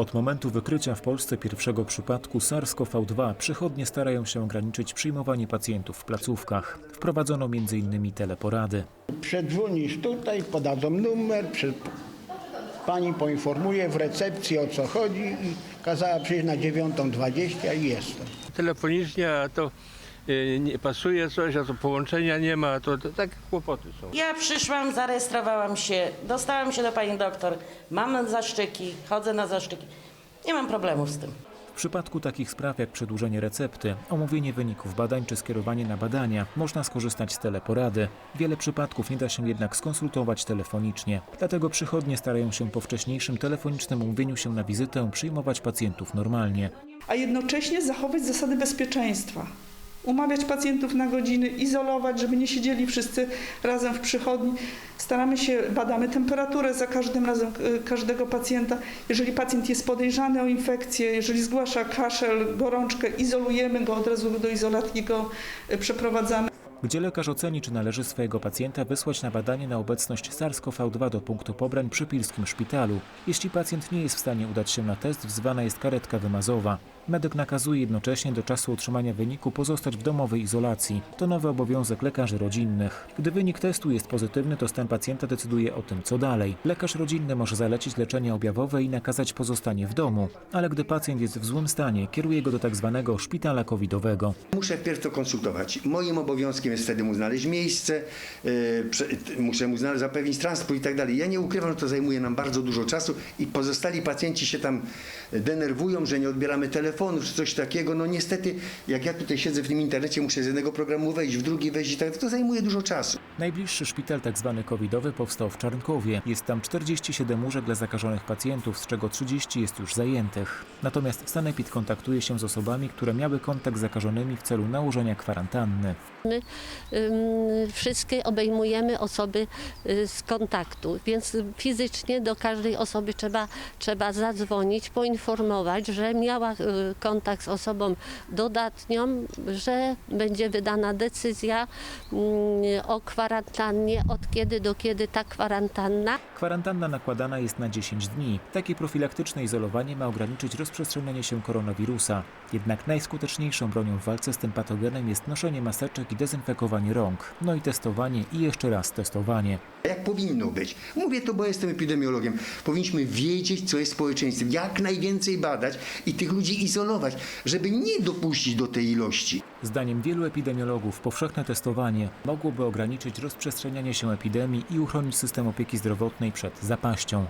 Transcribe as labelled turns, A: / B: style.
A: Od momentu wykrycia w Polsce pierwszego przypadku SARS-CoV-2 przychodnie starają się ograniczyć przyjmowanie pacjentów w placówkach. Wprowadzono m.in. teleporady.
B: Przedzwonisz tutaj, podadzą numer, przy... pani poinformuje w recepcji o co chodzi i kazała przyjść na 9.20 i jestem.
C: telefonicznie, to y, nie pasuje coś, a to połączenia nie ma, to, to takie kłopoty są.
D: Ja przyszłam, zarejestrowałam się, dostałam się do pani doktor, mam zaszczyki, chodzę na zaszczyki. Nie mam problemów z tym.
A: W przypadku takich spraw jak przedłużenie recepty, omówienie wyników badań czy skierowanie na badania, można skorzystać z teleporady. Wiele przypadków nie da się jednak skonsultować telefonicznie. Dlatego przychodnie starają się po wcześniejszym telefonicznym umówieniu się na wizytę przyjmować pacjentów normalnie.
E: a jednocześnie zachować zasady bezpieczeństwa. Umawiać pacjentów na godziny, izolować, żeby nie siedzieli wszyscy razem w przychodni. Staramy się, badamy temperaturę za każdym razem y, każdego pacjenta. Jeżeli pacjent jest podejrzany o infekcję, jeżeli zgłasza kaszel, gorączkę, izolujemy go, od razu do izolatki go y, przeprowadzamy.
A: Gdzie lekarz oceni, czy należy swojego pacjenta wysłać na badanie na obecność SARS-CoV-2 do punktu pobrań przy Pilskim Szpitalu. Jeśli pacjent nie jest w stanie udać się na test, wzwana jest karetka wymazowa. Medyk nakazuje jednocześnie do czasu otrzymania wyniku pozostać w domowej izolacji. To nowy obowiązek lekarzy rodzinnych. Gdy wynik testu jest pozytywny, to stan pacjenta decyduje o tym, co dalej. Lekarz rodzinny może zalecić leczenie objawowe i nakazać pozostanie w domu, ale gdy pacjent jest w złym stanie, kieruje go do tak zwanego szpitala covidowego.
F: Muszę wpierw to konsultować. Moim obowiązkiem jest wtedy mu znaleźć miejsce, muszę mu znaleźć, zapewnić transport i tak dalej. Ja nie ukrywam, że to zajmuje nam bardzo dużo czasu i pozostali pacjenci się tam denerwują, że nie odbieramy telefonów czy coś takiego. No niestety, jak ja tutaj siedzę w tym internecie, muszę z jednego programu wejść, w drugi wejść i tak, to zajmuje dużo czasu.
A: Najbliższy szpital tzw. covidowy powstał w Czarnkowie. Jest tam 47 łóżek dla zakażonych pacjentów, z czego 30 jest już zajętych. Natomiast Sanepid kontaktuje się z osobami, które miały kontakt z zakażonymi w celu nałożenia kwarantanny.
G: My wszystkie obejmujemy osoby y, z kontaktu, więc fizycznie do każdej osoby trzeba, trzeba zadzwonić, poinformować, że miała y, kontakt z osobą dodatnią, że będzie wydana decyzja mm, o kwarantannie, od kiedy do kiedy ta kwarantanna.
A: Kwarantanna nakładana jest na 10 dni. Takie profilaktyczne izolowanie ma ograniczyć rozprzestrzenianie się koronawirusa. Jednak najskuteczniejszą bronią w walce z tym patogenem jest noszenie maseczek i dezynfekowanie rąk. No i testowanie i jeszcze raz testowanie.
F: Jak powinno być? Mówię to, bo jestem epidemiologiem. Powinniśmy wiedzieć, co jest społeczeństwem, jak najwięcej badać i tych ludzi izolować, żeby nie dopuścić do tej ilości.
A: Zdaniem wielu epidemiologów powszechne testowanie mogłoby ograniczyć rozprzestrzenianie się epidemii i uchronić system opieki zdrowotnej przed zapaścią.